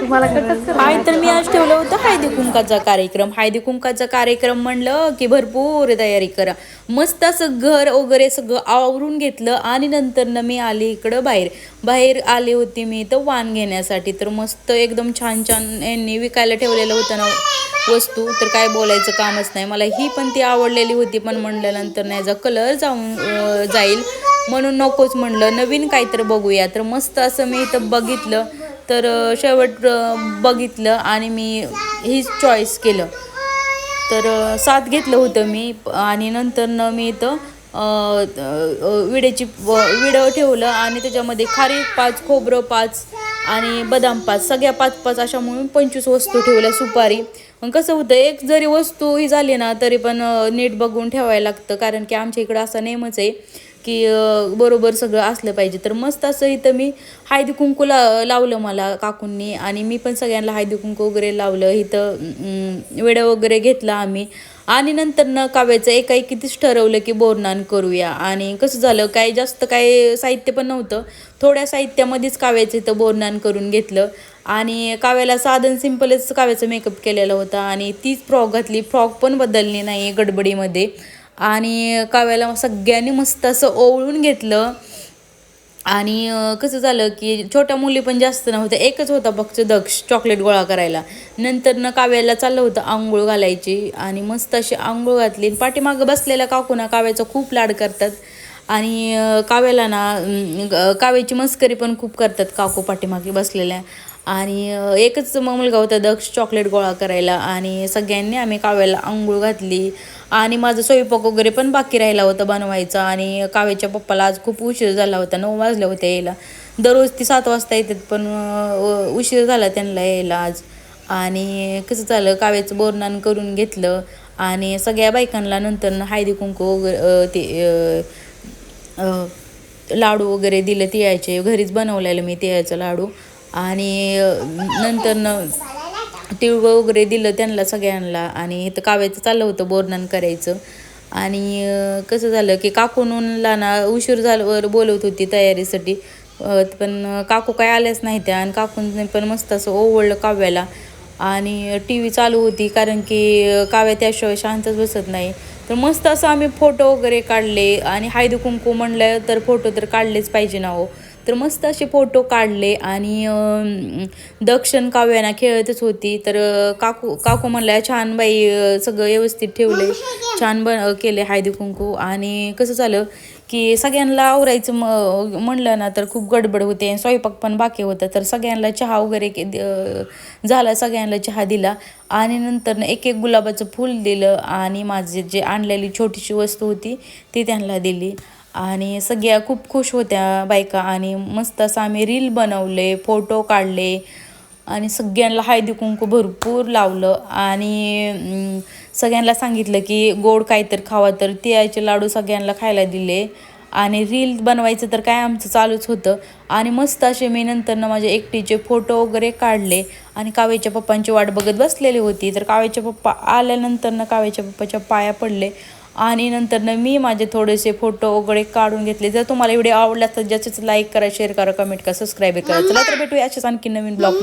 तुम्हाला हाय तर मी आज ठेवलं होतं हळदी कुंकाचा कार्यक्रम. हळदी कुंकाचा कार्यक्रम म्हणलं की भरपूर तयारी करा. मस्त असं घर वगैरे सगळं आवरून घेतलं आणि नंतर ना मी आले इकडं बाहेर. बाहेर आले होते मी तर वाण घेण्यासाठी. तर मस्त एकदम छान छान यांनी विकायला ठेवलेलं होतं ना वस्तू. तर काय बोलायचं कामच नाही. मला ही पण ती आवडलेली होती पण म्हणलं नंतर नाही याचा कलर जाऊन जाईल. म्हणून नकोच म्हणलं. नवीन काहीतरी बघूया. तर मस्त असं मी इथं बघितलं. तर शेवट बघितलं आणि मी हीच चॉईस केलं. तर साथ घेतलं होतं मी आणि नंतर न मी इथं विड्याची विडं ठेवलं आणि त्याच्यामध्ये खारी पाच खोबरं पाच आणि बदाम पाच सगळ्या पाच पाच अशा म्हणून पंचवीस वस्तू ठेवल्या सुपारी. मग कसं होतं एक जरी वस्तू ही झाली ना तरी पण नीट बघून ठेवायला लागतं कारण की आमच्या इकडं असा नेमच आहे. की बरोबर सगळं असलं पाहिजे. तर मस्त असं इथं मी हळदी कुंकू ला लावलं मला काकूंनी आणि मी पण सगळ्यांना हळदी कुंकू वगैरे लावलं. इथं वेडं वगैरे घेतला आम्ही. आणि नंतर न काव्याचं एकाही कितीच ठरवलं की बोरनान करूया. आणि कसं झालं काय जास्त काय साहित्य पण नव्हतं. थोड्या साहित्यामध्येच काव्याचं इथं बोरनान करून घेतलं. आणि काव्याला साधन सिम्पलच काव्याचा मेकअप केलेला होता. आणि तीच फ्रॉक घातली. फ्रॉक पण बदलली नाही गडबडीमध्ये. आणि काव्याला सगळ्यांनी मस्त असं ओवळून घेतलं. आणि कसं झालं की छोट्या मुली पण जास्त नव्हत्या. एकच होता फक्त दक्ष चॉकलेट गोळा करायला. नंतर न काव्याला चाललं होतं आंघोळ घालायची. आणि मस्त अशी आंघोळ घातली. आणि पाठीमागं बसलेल्या काकूना काव्याचा खूप लाड करतात. आणि काव्याला ना काव्याची मस्करी पण खूप करतात काकू पाठीमागे बसलेल्या. आणि एकच मग मुलगा होता दक्ष चॉकलेट गोळा करायला. आणि सगळ्यांनी आम्ही काव्याला आंघोळ घातली. आणि माझा स्वयंपाक वगैरे पण बाकी राहिला होता बनवायचा. आणि काव्याच्या पप्पाला आज खूप उशीर झाला होता. नऊ वाजले होते यायला. दररोज ती सात वाजता येतात पण उशीर झाला त्यांना यायला आज. आणि कसं झालं काव्याचं बोरनान करून घेतलं. आणि सगळ्या बायकांना नंतर हळदी कुंकू वगैरे ते लाडू वगैरे दिलं तिळाचे घरीच बनवलेलं मी तिळाचं लाडू. आणि नंतर न तिळगुळ वगैरे दिलं त्यांना सगळ्यांना आणि इथं काव्याचं चाललं होतं बोरनान करायचं. आणि कसं झालं की काकूनला ना उशीर झाल्यावर बोलवत होती तयारीसाठी. पण काकू काय आल्याच नाही त्या आणि काकून पण मस्त असं ओवळलं काव्याला. आणि टी व्ही चालू होती कारण की काव्या त्याशिवाय शांतच बसत नाही. तर मस्त असं आम्ही फोटो वगैरे काढले आणि हळदी कुंकू म्हणलं तर फोटो तर काढलेच पाहिजे ना हो. तर मस्त असे फोटो काढले आणि अं, दक्षिण काव्याना खेळतच होती. तर काकू काकू म्हणल्या छान बाई सगळं व्यवस्थित ठेवले छान बन केले हळदी कुंकू. आणि कसं झालं की सगळ्यांना आवरायचं म म्हणलं ना तर खूप गडबड होते. आणि स्वयंपाक पण बाकी होता. तर सगळ्यांना चहा वगैरे के झाला सगळ्यांना चहा दिला. आणि नंतर एक एक गुलाबाचं फूल दिलं. आणि माझी जे आणलेली छोटीशी वस्तू होती ती त्यांना दिली. आणि सगळ्या खूप खुश होत्या बायका आणि मस्त असं आम्ही रील बनवले फोटो काढले आणि सगळ्यांना हळदी कुंकू भरपूर लावलं. आणि सगळ्यांना सांगितलं की गोड काहीतरी खावा तर तिळाचे लाडू सगळ्यांना खायला दिले. आणि रील बनवायचं तर काय आमचं चालूच होतं. आणि मस्त असे मी नंतरनं माझ्या माझे एकटीचे फोटो वगैरे काढले. आणि काव्याच्या पप्पांची वाट बघत बसलेली होती. तर काव्याच्या पप्पा आल्यानंतरनं काव्याच्या पप्पाच्या पाया पडले. आणि नंतर ना मी माझे थोडेसे फोटो वगैरे काढून घेतले. जर तुम्हाला व्हिडिओ आवडला तर ज्याच्याच लाईक करा शेअर करा कमेंट करा सबस्क्राईब करा. चला तर भेटूया अशाच आणखी नवीन ब्लॉग